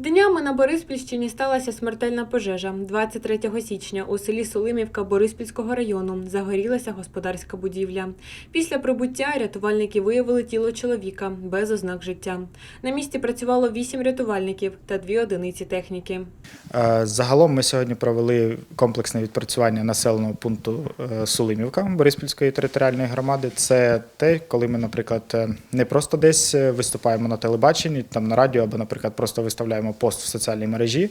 Днями на Бориспільщині сталася смертельна пожежа. 23 січня у селі Солимівка Бориспільського району загорілася господарська будівля. Після прибуття рятувальники виявили тіло чоловіка без ознак життя. На місці працювало 8 рятувальників та 2 одиниці техніки. Е, Загалом ми сьогодні провели комплексне відпрацювання населеного пункту е, Сулимівка Бориспільської територіальної громади. Це те, коли ми, наприклад, е, не просто десь виступаємо на телебаченні, там на радіо, або, наприклад, просто виставляємо пост в соціальній мережі.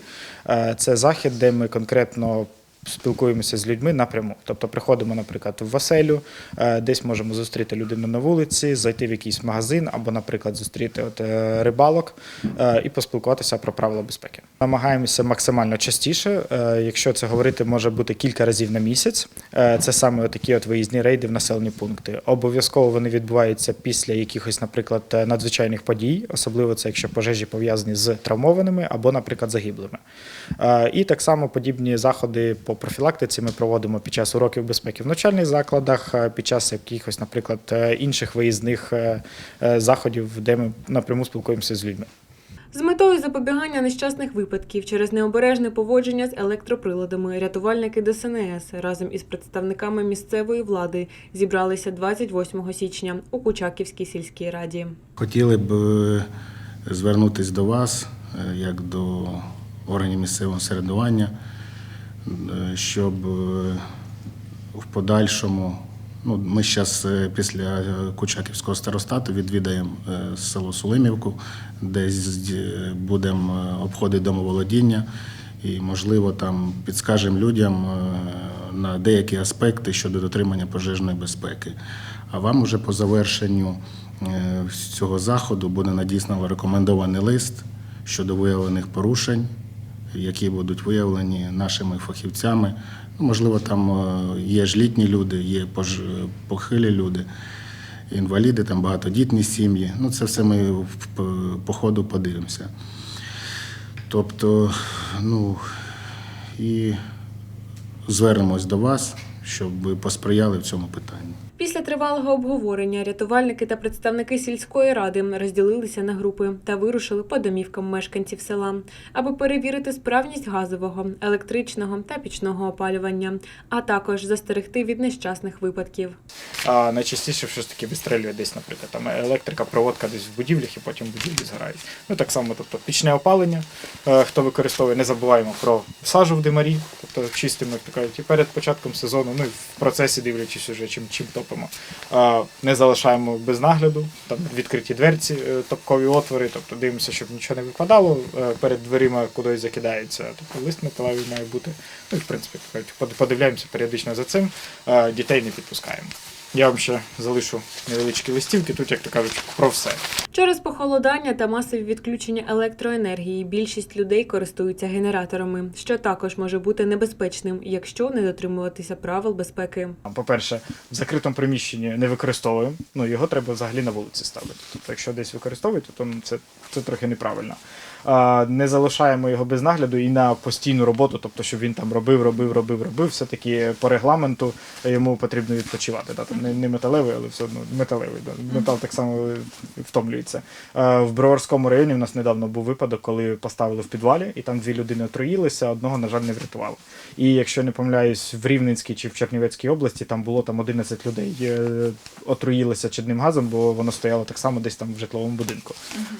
Е, Це захід, де ми конкретно. Спілкуємося з людьми напряму. Тобто приходимо, наприклад, в оселю, е, десь можемо зустріти людину на вулиці, зайти в якийсь магазин або, наприклад, зустріти от, е, рибалок е, і поспілкуватися про правила безпеки. Намагаємося максимально частіше. Якщо це говорити, може бути кілька разів на місяць. Це саме такі от виїзні рейди в населені пункти. Обов'язково вони відбуваються після якихось, наприклад, надзвичайних подій, особливо це якщо пожежі пов'язані з травмованими або, наприклад, загиблими. І так само подібні заходи по профілактиці ми проводимо під час уроків безпеки в навчальних закладах, е, під час якихось, наприклад, е, інших виїзних е, заходів, де ми напряму спілкуємося з людьми. З метою запобігання нещасних випадків через необережне поводження з електроприладами рятувальники ДСНС разом із представниками місцевої влади зібралися 28 січня у Кучаківській сільській раді. Хотіли б звернутися до вас, як до органів місцевого самоврядування, е, щоб е, в подальшому, ну, ми зараз після е, Кучаківського старостату відвідаємо е, село Сулимівку, де е, будемо е, обходити домоволодіння і, можливо, там підскажемо людям е, на деякі аспекти щодо дотримання пожежної безпеки. А вам уже по завершенню е, цього заходу буде надіслано рекомендований лист щодо виявлених порушень, які будуть виявлені нашими фахівцями. Ну, можливо, там е, є ж літні люди, є похилі люди, інваліди, там багатодітні сім'ї. Ну, це все ми по ходу подивимося. Тобто, ну і звернемось до вас, щоб ви посприяли в цьому питанні. Після тривалого обговорення рятувальники та представники сільської ради розділилися на групи та вирушили по домівкам мешканців села, аби перевірити справність газового, електричного та пічного опалювання, а також застерегти від нещасних випадків. А найчастіше щось таке вистрелює десь, наприклад, там електрика, проводка десь в будівлях і потім будівлі згорають. Ну так само, тобто пічне опалення, е, хто використовує, не забуваємо про сажу в димарі, тобто чистимо, як то кажуть, і перед початком сезону, ну і в процесі дивлячись уже, чим чим топимо. А, Не залишаємо без нагляду, там відкриті дверці, е, топкові отвори, тобто дивимося, щоб нічого не випадало, е, перед дверима кудись закидається, тобто лист металевий має бути. Ну і в принципі, подивляємося періодично за цим, дітей не підпускаємо. Я вам ще залишу невеличкі листівки, тут, як то кажуть, про все. Через похолодання та масові відключення електроенергії більшість людей користуються генераторами, що також може бути небезпечним, якщо не дотримуватися правил безпеки. По-перше, в закритому приміщенні не використовуємо, ну його треба взагалі на вулиці ставити. Тобто, якщо десь використовуєте, то ну, це, це трохи неправильно. А, не залишаємо його без нагляду і на постійну роботу, тобто, щоб він там робив, робив, робив, робив. Все-таки по регламенту йому потрібно відпочивати. Да? Не, не металевий, але все одно металевий. Да? Метал так само втомлюється. А, в Броварському районі у нас недавно був випадок, коли поставили в підвалі, і там дві людини отруїлися, одного, на жаль, не врятувало. І якщо не помиляюсь, в Рівненській чи в Чернівецькій області там було там 11 людей е, отруїлися чадним газом, бо воно стояло так само десь там в житловому будинку.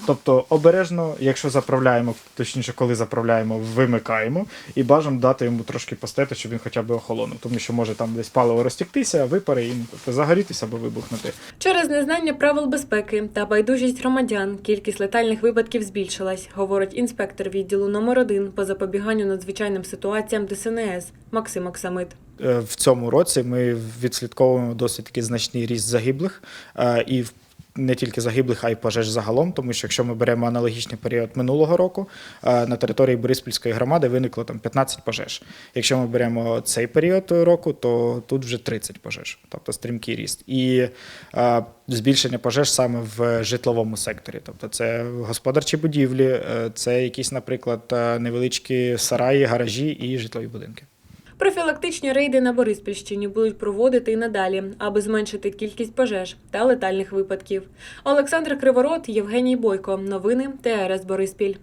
Тобто обережно, якщо заправляємо, точніше, коли заправляємо, вимикаємо і бажано дати йому трошки постати, щоб він хоча б охолонув, тому що може там десь паливо розтіктися, випари і тобто, загорітися або вибухнути. Через незнання правил безпеки та байдужість громадян кількість летальних випадків збільшилась, говорить інспектор відділу номер 1 по запобіганню надзвичайним ситуаціям ДСНС Максим Оксамит. Е, в цьому році ми відслідковуємо досить таки значний ріст загиблих е, і в- не тільки загиблих, а й пожеж загалом, тому що якщо ми беремо аналогічний період минулого року, е, на території Бориспільської громади виникло там 15 пожеж. Якщо ми беремо цей період року, то тут вже 30 пожеж, тобто стрімкий ріст. І е, збільшення пожеж саме в житловому секторі. Тобто це господарчі будівлі, е, це якісь, наприклад, невеличкі сараї, гаражі і житлові будинки. Профілактичні рейди на Бориспільщині будуть проводити і надалі, аби зменшити кількість пожеж та летальних випадків. Олександр Криворот, Євгеній Бойко. Новини ТРС Бориспіль.